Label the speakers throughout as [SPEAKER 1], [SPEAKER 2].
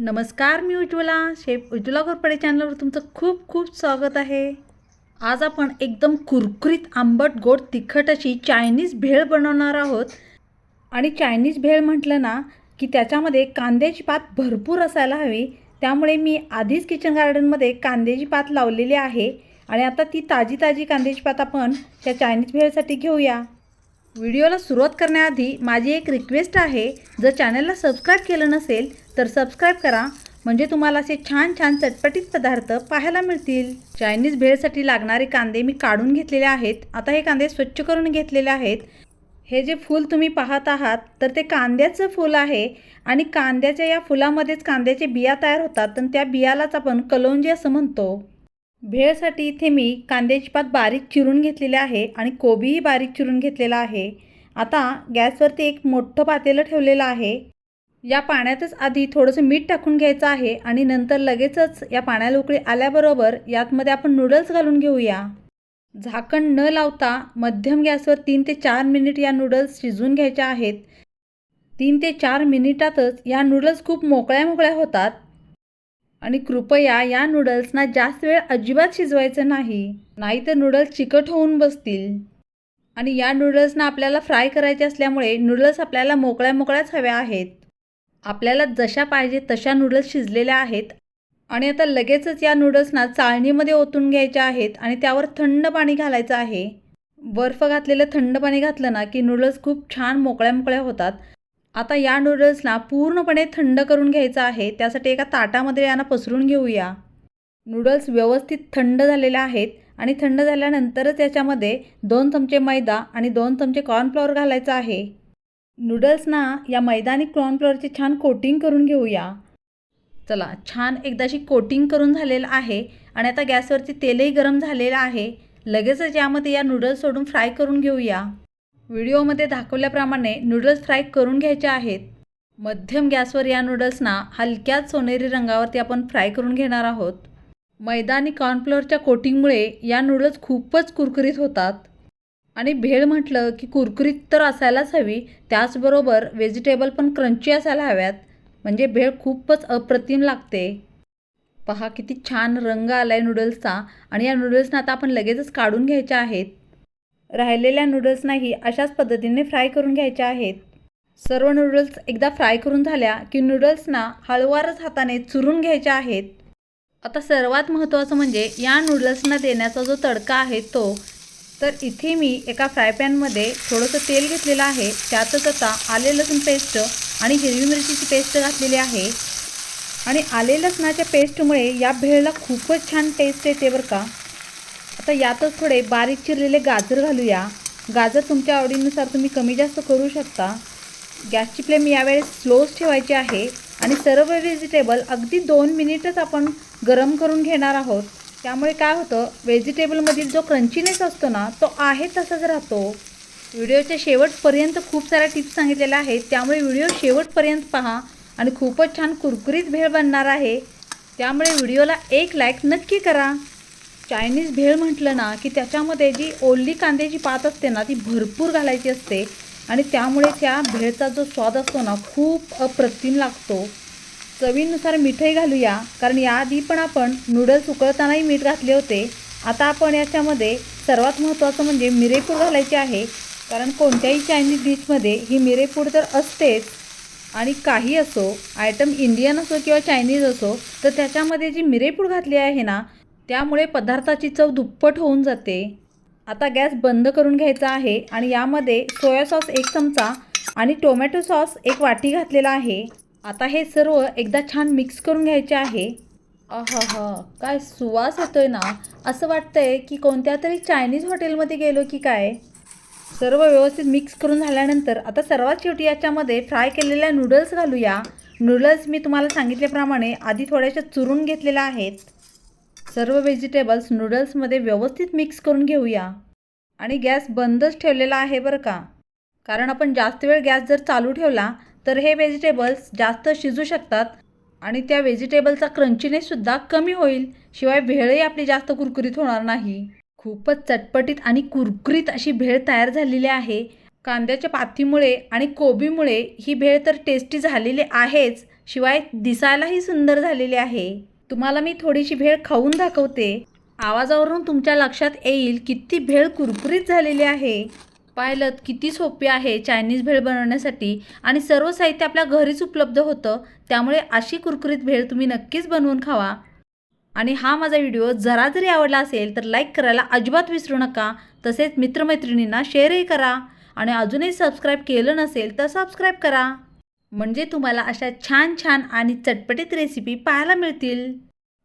[SPEAKER 1] नमस्कार मी उज्ज्वला शेफ उज्ज्वला घोरपडे चॅनलवर तुमचं खूप खूप स्वागत आहे. आज आपण एकदम कुरकुरीत आंबट गोड तिखट अशी चायनीज भेळ बनवणार आहोत. आणि चायनीज भेळ म्हटलं ना की त्याच्यामध्ये कांद्याची पात भरपूर असायला हवी. त्यामुळे मी आधीच किचन गार्डनमध्ये कांद्याची पात लावलेली आहे. आणि आता ती ताजी ताजी कांद्याची पात आपण त्या चायनीज भेळसाठी घेऊया. व्हिडिओला सुरुवात करण्याआधी माझी एक रिक्वेस्ट आहे. जर चॅनलला सबस्क्राईब केलं नसेल तर सबस्क्राईब करा. म्हणजे तुम्हाला असे छान छान चटपटीत पदार्थ पाहायला मिळतील. चायनीज भेळसाठी लागणारे कांदे मी काढून घेतलेले आहेत. आता हे कांदे स्वच्छ करून घेतलेले आहेत. हे जे फूल तुम्ही पाहत आहात तर ते कांद्याचं फूल आहे. आणि कांद्याच्या या फुलामध्येच कांद्याचे बिया तयार होतात. आणि त्या बियालाच आपण कलोंजी असं म्हणतो. भेळसाठी इथे मी कांद्याची पात बारीक चिरून घेतलेली आहे आणि कोबीही बारीक चिरून घेतलेला आहे. आता गॅसवरती एक मोठं पातेलं ठेवलेलं आहे. या पाण्यातच आधी थोडंसं मीठ टाकून घ्यायचं आहे आणि नंतर लगेचच या पाण्याला उकळी आल्याबरोबर यातमध्ये आपण नूडल्स घालून घेऊया. झाकण न लावता मध्यम गॅसवर तीन ते चार मिनिट या नूडल्स शिजवून घ्यायच्या आहेत. तीन ते चार मिनिटातच या नूडल्स खूप मोकळ्या मोकळ्या होतात. आणि कृपया या नूडल्सना जास्त वेळ अजिबात शिजवायचं नाही नाहीतर नूडल्स चिकट होऊन बसतील. आणि या नूडल्सना आपल्याला फ्राय करायचे असल्यामुळे नूडल्स आपल्याला मोकळ्या मोकळ्याच हव्या आहेत. आपल्याला जशा पाहिजे तशा नूडल्स शिजलेल्या आहेत. आणि आता लगेचच या नूडल्सना चाळणीमध्ये ओतून घ्यायच्या आहेत आणि त्यावर थंड पाणी घालायचं आहे. बर्फ घातलेलं थंड पाणी घातलं ना की नूडल्स खूप छान मोकळ्या मोकळ्या होतात. आता या नूडल्सना पूर्णपणे थंड करून घ्यायचं आहे. त्यासाठी एका ताटामध्ये यांना पसरून घेऊया. नूडल्स व्यवस्थित थंड झालेल्या आहेत आणि थंड झाल्यानंतरच याच्यामध्ये दोन चमचे मैदा आणि दोन चमचे कॉर्नफ्लॉवर घालायचं आहे. नूडल्सना या मैदानी आणि कॉर्नफ्लॉवरची छान कोटिंग करून घेऊया. चला छान एकदाशी कोटिंग करून झालेलं आहे आणि आता गॅसवरती तेलही गरम झालेलं आहे. लगेचच यामध्ये या नूडल्स सोडून फ्राय करून घेऊया. व्हिडिओमध्ये दाखवल्याप्रमाणे नूडल्स फ्राय करून घ्यायचे आहेत. मध्यम गॅसवर या नूडल्सना हलक्याच सोनेरी रंगावरती आपण फ्राय करून घेणार आहोत. मैदानी कॉर्नफ्लोअरच्या कोटिंगमुळे या नूडल्स खूपच कुरकुरीत होतात. आणि भेळ म्हटलं की कुरकुरीत तर असायलाच हवी त्याचबरोबर व्हेजिटेबल पण क्रंची असायला हव्यात. म्हणजे भेळ खूपच अप्रतिम लागते. पहा किती छान रंग आला आहे नूडल्सचा आणि या नूडल्सना आता आपण लगेचच काढून घ्यायच्या आहेत. राहिलेल्या नूडल्सनाही अशाच पद्धतीने फ्राय करून घ्यायच्या आहेत. सर्व नूडल्स एकदा फ्राय करून झाल्या की नूडल्सना हळवारच हाताने चुरून घ्यायच्या आहेत. आता सर्वात महत्त्वाचं म्हणजे या नूडल्सना देण्याचा जो तडका आहे तो तर इथे मी एका फ्राय पॅनमध्ये थोडंसं तेल घेतलेलं आहे. त्यातच आता आले लसूण पेस्ट आणि हिरवी मिरचीची पेस्ट घातलेली आहे. आणि आले लसणाच्या पेस्टमुळे या भेळला खूपच छान टेस्ट येते बरं का. आता यातच थोडे बारीक चिरलेले गाजर घालूया. गाजर तुमच्या आवडीनुसार तुम्ही कमी जास्त करू शकता. गॅसची फ्लेम यावेळेस स्लोच ठेवायची आहे. आणि सर्व व्हेजिटेबल अगदी दोन मिनिटच आपण गरम करून घेणार आहोत. त्यामुळे काय होतं व्हेजिटेबलमधील जो क्रंचीनेस असतो ना तो आहे तसाच राहतो. व्हिडिओच्या शेवटपर्यंत खूप साऱ्या टिप्स सांगितलेल्या आहेत. त्यामुळे व्हिडिओ शेवटपर्यंत पहा आणि खूपच छान कुरकुरीत भेळ बनणार आहे. त्यामुळे व्हिडिओला एक लाईक नक्की करा. चायनीज भेळ म्हटलं ना की त्याच्यामध्ये जी ओल्ली कांद्याची पात असते ना ती भरपूर घालायची असते. आणि त्यामुळे त्या भेळचा जो स्वाद असतो ना खूप अप्रतिम लागतो. चवीनुसार मीठही घालूया. कारण याआधी पण आपण नूडल्स उकळतानाही मीठ घातले होते. आता आपण याच्यामध्ये सर्वात महत्त्वाचं म्हणजे मिरेपूड घालायची आहे. कारण कोणत्याही चायनीज डिशमध्ये ही मिरेपूड तर असतेच आणि काही असो आयटम इंडियन असो किंवा चायनीज असो तर त्याच्यामध्ये जी मिरेपूड घातली आहे ना त्यामुळे पदार्थाची चव दुप्पट होऊन जाते. आता गॅस बंद करून घ्यायचा आहे आणि यामध्ये सोया सॉस एक चमचा आणि टोमॅटो सॉस एक वाटी घातलेला आहे. आता हे सर्व एकदा छान मिक्स करून घ्यायचे आहे. अहा काय सुवास येतोय ना. असं वाटतंय की कोणत्या तरी चायनीज हॉटेलमध्ये गेलो की काय. सर्व व्यवस्थित मिक्स करून झाल्यानंतर आता सर्वात शेवटी याच्यामध्ये फ्राय केलेल्या नूडल्स घालूया. नूडल्स मी तुम्हाला सांगितल्याप्रमाणे आधी थोड्याशा चुरून घेतलेल्या आहेत. सर्व व्हेजिटेबल्स नूडल्समध्ये व्यवस्थित मिक्स करून घेऊया. आणि गॅस बंदच ठेवलेला आहे बरं का. कारण आपण जास्त वेळ गॅस जर चालू ठेवला तर हे व्हेजिटेबल्स जास्त शिजू शकतात आणि त्या व्हेजिटेबलचा क्रंचीनेससुद्धा कमी होईल. शिवाय भेळही आपली जास्त कुरकुरीत होणार नाही. खूपच चटपटीत आणि कुरकुरीत अशी भेळ तयार झालेली आहे. कांद्याच्या पातीमुळे आणि कोबीमुळे ही भेळ तर टेस्टी झालेली आहेच. शिवाय दिसायलाही सुंदर झालेली आहे. तुम्हाला मी थोडीशी भेळ खाऊन दाखवते. आवाजावरून तुमच्या लक्षात येईल किती भेळ कुरकुरीत झालेली आहे. पाहिलं किती सोपी आहे चायनीज भेळ बनवण्यासाठी आणि सर्व साहित्य आपल्या घरीच उपलब्ध होतं त्यामुळे अशी कुरकुरीत भेळ तुम्ही नक्कीच बनवून खावा. आणि हा माझा व्हिडिओ जरा जरी आवडला असेल तर लाईक करायला अजिबात विसरू नका. तसेच मित्रमैत्रिणींना शेअरही करा. आणि अजूनही सबस्क्राईब केलं नसेल तर सबस्क्राईब करा. म्हणजे तुम्हाला अशा छान छान आणि चटपटीत रेसिपी पाहायला मिळतील.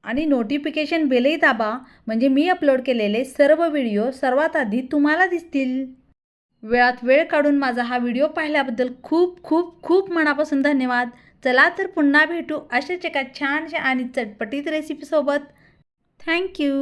[SPEAKER 1] आणि नोटिफिकेशन बेलही दाबा. म्हणजे मी अपलोड केलेले सर्व व्हिडिओ सर्वात आधी तुम्हाला दिसतील. वेळात वेळ काढून माझा हा व्हिडिओ पाहिल्याबद्दल खूप खूप खूप मनापासून धन्यवाद. चला तर पुन्हा भेटू अशाच एका छानशा आणि चटपटीत रेसिपीसोबत थँक्यू